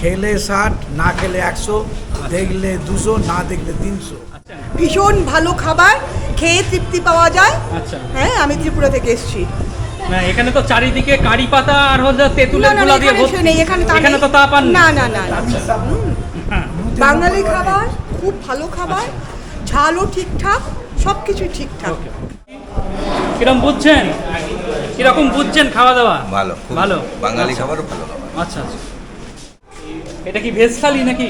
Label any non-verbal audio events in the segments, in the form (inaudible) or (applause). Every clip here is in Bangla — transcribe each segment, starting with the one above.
খেলে ষাট না খেলে একশো দেখলে দুশো না দেখলে তিনশো। আচ্ছা। ভীষণ ভালো খাবার খেয়ে তৃপ্তি পাওয়া যায়। আচ্ছা। হ্যাঁ আমি ত্রিপুরা থেকে এসেছি। না এখানে তো চারিদিকে কারি পাতা আর হচ্ছে তেঁতুলের না, দিয়ে ভর্তি। নেই, এখানে এখানে তো তা পান না না না বাঙালি খাবার খুব ভালো খাবার ঝালও ঠিকঠাক সব কিছুই ঠিকঠাক কীরকম বুঝছেন? কীরকম বুঝছেন খাওয়া দাওয়া? ভালো ভালো? বাঙালি আচ্ছা। খাবারও ভালো। খাবার আচ্ছা আচ্ছা। এটা কি ভেজ থালি নাকি?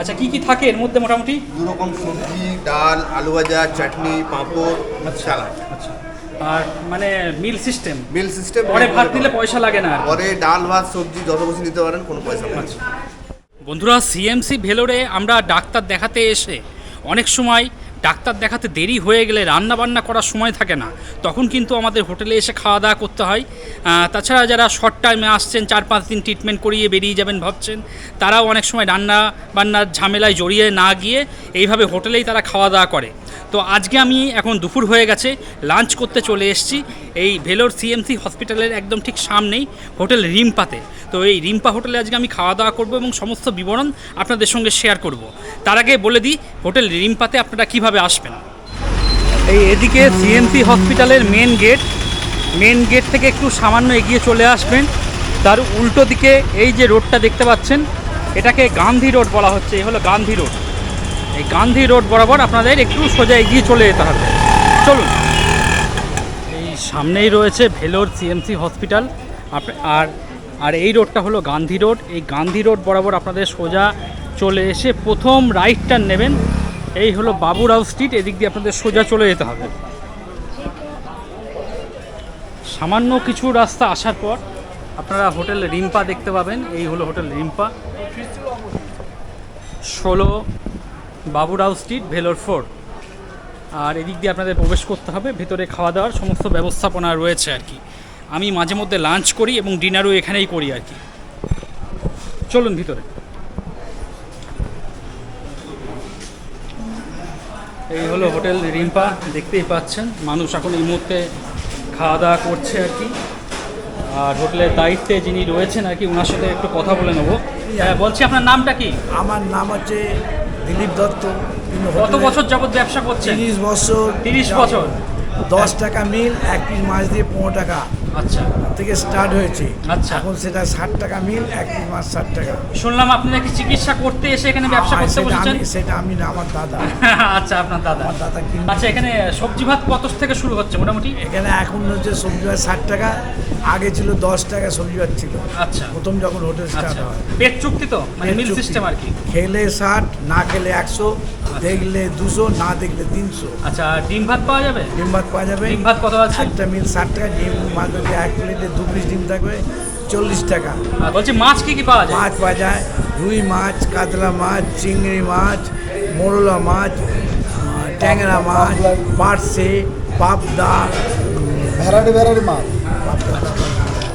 আচ্ছা কি কি থাকে এর মধ্যে মোটামুটি? দু রকম সবজি ডাল আলু ভাজা চাটনি পাঁপড় সালাদ। আচ্ছা। আর মানে মিল সিস্টেম? মিল সিস্টেম পরে ভাত দিলে পয়সা লাগে না পরে ডাল ভাত সবজি যত কিছু নিতে পারেন কোনো পয়সা লাগে বন্ধুরা সিএমসি ভেলোরে আমরা ডাক্তার দেখাতে এসে অনেক সময় ডাক্তার দেখাতে দেরি হয়ে গেলে রান্না বান্না করার সময় থাকে না। তখন কিন্তু আমাদের হোটেলে এসে খাওয়া দাওয়া করতে হয়। তাছাড়া যারা শর্ট টাইমে আসছেন, চার পাঁচ দিন ট্রিটমেন্ট করিয়ে বেরিয়ে যাবেন ভাবছেন, তারাও অনেক সময় রান্না বান্নার ঝামেলায় জড়িয়ে না গিয়ে এইভাবে হোটেলেই তারা খাওয়া দাওয়া করে। তো আজকে আমি এখন দুপুর হয়ে গেছে লাঞ্চ করতে চলে এসেছি। এই ভেলোর সিএমসি হসপিটালের একদম ঠিক সামনেই হোটেল রিম্পাতে। তো এই রিম্পা হোটেলে আজকে আমি খাওয়া দাওয়া করব এবং সমস্ত বিবরণ আপনাদের সঙ্গে শেয়ার করব। তার আগে বলে দিই, হোটেল রিম্পাতে আপনারা কীভাবে আসবেন? এই এদিকে সিএমসি হসপিটালের মেন গেট মেন গেট থেকে একটু সামান্য এগিয়ে চলে আসবেন। তার উল্টো দিকে এই যে রোডটা দেখতে পাচ্ছেন, এটাকে গান্ধী রোড বলা হচ্ছে, এই হলো গান্ধী রোড এই গান্ধী রোড বরাবর আপনাদের একটু সোজা এগিয়ে চলে যেতে হবে। চলুন। এই সামনেই রয়েছে ভেলোর সিএমসি হসপিটাল। আর আর এই রোডটা হলো গান্ধী রোড। এই গান্ধী রোড বরাবর আপনাদের সোজা চলে এসে প্রথম রাইট টার্ন নেবেন। এই হলো বাবুরাও স্ট্রিট, এদিক দিয়ে আপনাদের সোজা চলে যেতে হবে। সামান্য কিছু রাস্তা আসার পর আপনারা হোটেল রিম্পা দেখতে পাবেন। এই হলো হোটেল রিম্পা। ষোলো বাবুরাও স্ট্রিট, ভেলোর ফোর্ট আর এদিক দিয়ে আপনাদের প্রবেশ করতে হবে, ভেতরে খাওয়া দাওয়ার সমস্ত ব্যবস্থাপনা রয়েছে আর কি। আমি মাঝে মধ্যে লাঞ্চ করি এবং ডিনারও এখানেই করি আর কি। চলুন ভিতরে। এই হলো হোটেল রিম্পা, দেখতেই পাচ্ছেন। মানুষ এখন এই মুহূর্তে খাওয়া দাওয়া করছে আর কি। আর হোটেলের দায়িত্বে যিনি রয়েছেন আর কি ওনার সাথে একটু কথা বলে নেব। হ্যাঁ, বলছি আপনার নামটা কি? আমার নাম হচ্ছে দিলীপ দত্ত। কত বছর যাবৎ ব্যবসা করছে তিরিশ বছর 30 বছর? দশ টাকা মিল এক পিস মাছ দিয়ে পনেরো টাকা। আচ্ছা। থেকে স্টার্ট হয়েছে। আচ্ছা। এখন সেটা ষাট টাকা মিল এক মাছ ষাট টাকা। শুনলাম আপনি নাকি চিকিৎসা করতে এসে এখানে ব্যবসা আর করতে বসেছেন? সেটা আমি না আমার দাদা। (laughs) আচ্ছা আপনার দাদা। আমার দাদা কিনে আচ্ছা এখানে সবজি ভাত কত থেকে শুরু হচ্ছে মোটামুটি? এখানে এখন হচ্ছে সবজি ভাত ষাট টাকা আগে ছিল দশ টাকা সবজি ভাত ছিল। আচ্ছা। প্রথম যখন হোটেল স্টার্ট আচ্ছা। হয়। পেট চুক্তি তো? মানে মিল সিস্টেম আর কি? খেলে ষাট না খেলে একশো দেখলে দুশো না দেখলে তিনশো। আচ্ছা ডিম ভাত পাওয়া যাবে? ডিম ভাত পাওয়া যাবে। ডিম ভাত কত আছে? একটা মিল ষাট টাকা ডিম হচ্ছে এক প্লেটে দু পিস ডিম থাকবে চল্লিশ টাকা। আর বলছি মাছ কি কি পাওয়া যায়? মাছ পাওয়া যায় রুই মাছ কাতলা মাছ চিংড়ি মাছ মোরলা মাছ ট্যাংরা মাছ পার্সে পাবদা। ভ্যারাইটি ভ্যারাইটি মাছ।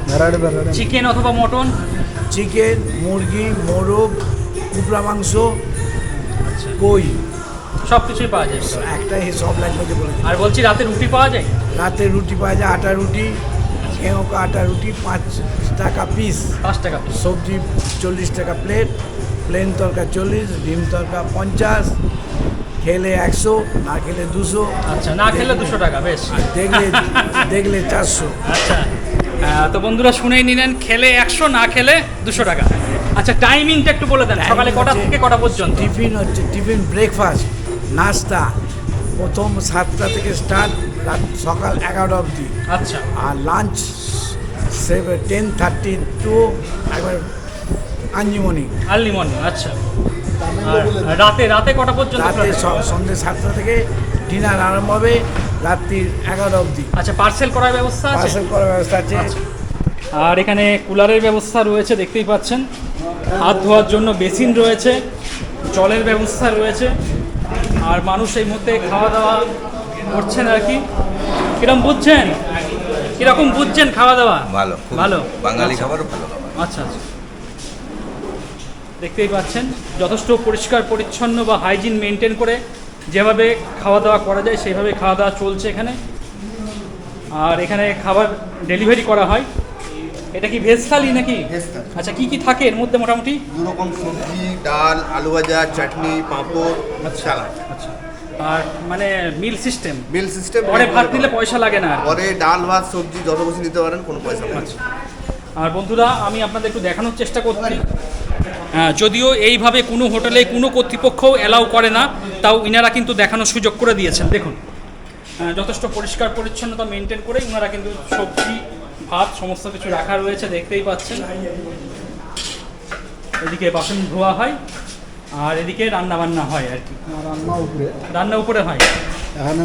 ভ্যারাইটি ভ্যারাইটি চিকেন অথবা মটন চিকেন মুরগি মোরগ কুপড়া মাংস কই? সব কিছুই পাওয়া যায়। একটাই সব লাগবে বলে আর বলছি রাতে রুটি পাওয়া যায়? রাতে রুটি পাওয়া যায় আটা রুটি ঘেঁও আটা রুটি পাঁচ টাকা পিস পাঁচ টাকা। সবজি চল্লিশ টাকা প্লেট প্লেন তরকা চল্লিশ ডিম তরকা পঞ্চাশ খেলে একশো না খেলে দুশো। আচ্ছা না খেলে দুশো টাকা বেশ। দেখলে দেখলে চারশো। আচ্ছা তো বন্ধুরা শুনেই নিলেন খেলে একশো না খেলে দুশো টাকা। আচ্ছা টাইমিংটা একটু বলে দেন সকালে কটা থেকে কটা পর্যন্ত? টিফিন হচ্ছে টিফিন ব্রেকফাস্ট নাস্তা। প্রথম সাতটা থেকে স্টার্ট রাত সকাল এগারোটা অবধি। আচ্ছা। আর lunch seven ten thirty to একবার আঞ্জিমনি আর্লি মর্নিং আচ্ছা। আর রাতে রাতে কটা পর্যন্ত রাতে স- সন্ধ্যে সাতটা থেকে ডিনার আরম্ভ হবে রাত্রির এগারোটা অবধি। আচ্ছা পার্সেল করার ব্যবস্থা আছে? পার্সেল করার ব্যবস্থা আছে। আচ্ছা। আর এখানে কুলারের ব্যবস্থা রয়েছে দেখতেই পাচ্ছেন। হাত ধোয়ার জন্য বেসিন রয়েছে জলের ব্যবস্থা রয়েছে। আর মানুষ এই মুহূর্তে খাওয়া দাওয়া করছেন আর কি? কীরকম বুঝছেন? কীরকম বুঝছেন খাওয়া দাওয়া? ভালো ভালো? বাঙালি আচ্ছা। খাবারও ভালো আচ্ছা আচ্ছা। দেখতেই পাচ্ছেন যথেষ্ট পরিষ্কার পরিচ্ছন্ন বা হাইজিন মেনটেন করে যেভাবে খাওয়া দাওয়া করা যায় সেইভাবে খাওয়া দাওয়া চলছে এখানে। আর এখানে খাবার ডেলিভারি করা হয়। এটা কি ভেজ থালি নাকি? আচ্ছা কি কি থাকে এর মধ্যে মোটামুটি? দু রকম সবজি ডাল আলু ভাজা চাটনি পাঁপড় সালাদ। আচ্ছা। আর মানে মিল সিস্টেম। বিল সিস্টেম পরে ভাত নিলে পয়সা লাগে না পরে ডাল ভাত সবজি যত কিছু নিতে পারেন কোনো পয়সা নেই। আচ্ছা। আর বন্ধুরা আমি আপনাদের একটু দেখানোর চেষ্টা করছি। হ্যাঁ, যদিও এইভাবে কোনো হোটেলে কোনো কর্তৃপক্ষ অ্যালাউ করে না তাও ইনারা কিন্তু দেখানোর সুযোগ করে দিয়েছেন। দেখুন। হ্যাঁ, যথেষ্ট পরিষ্কার পরিচ্ছন্নতা মেনটেন করে ইনারা কিন্তু সবজি ভাত সমস্ত কিছু রাখা রয়েছে দেখতেই পাচ্ছেন। এদিকে বাসন ধোয়া হয়। আর এদিকে রান্না বান্না হয় আর কি। রান্না উপরে। রান্না উপরে হয়। এখানে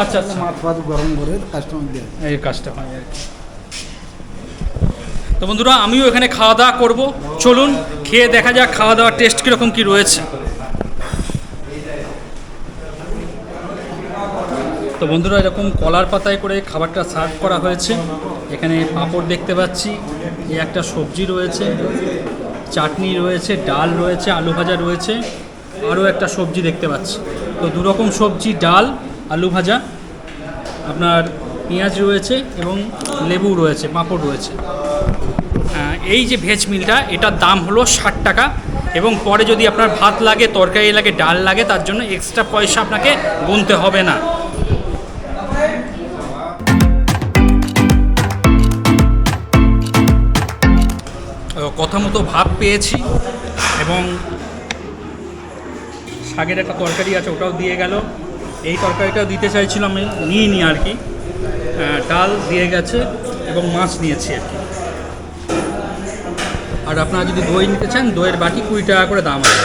আচ্ছা, আচ্ছা। মাছ ফাত গরম করে কাস্টমার এই কাজটা হয় আর কি। তো বন্ধুরা আমিও এখানে খাওয়া দাওয়া করব। চলুন খেয়ে দেখা যাক খাওয়া দাওয়ার টেস্ট কীরকম কী রয়েছে। তো বন্ধুরা এরকম কলার পাতায় করে খাবারটা সার্ভ করা হয়েছে। এখানে পাঁপড় দেখতে পাচ্ছি। এই একটা সবজি রয়েছে। চাটনি রয়েছে, ডাল রয়েছে, আলু ভাজা রয়েছে, আরও একটা সবজি দেখতে পাচ্ছি। তো দু রকম সবজি, ডাল, আলু ভাজা, আপনার পেঁয়াজ রয়েছে এবং লেবু রয়েছে, পাঁপড় রয়েছে। এই যে ভেজ মিলটা, এটার দাম হলো ষাট টাকা এবং পরে যদি আপনার ভাত লাগে, তরকারি লাগে, ডাল লাগে, তার জন্য এক্সট্রা পয়সা আপনাকে গুনতে হবে না। মতো ভাব পেয়েছি এবং শাকের একটা তরকারি আছে, ওটাও দিয়ে গেল। এই তরকারিটাও দিতে চাইছিলাম আমি নিয়ে নিই আর কি। ডাল দিয়ে গেছে এবং মাছ নিয়েছি আর কি। আর আপনারা যদি দই নিতে চান, দইয়ের বাকি কুড়ি টাকা করে দাম আছে।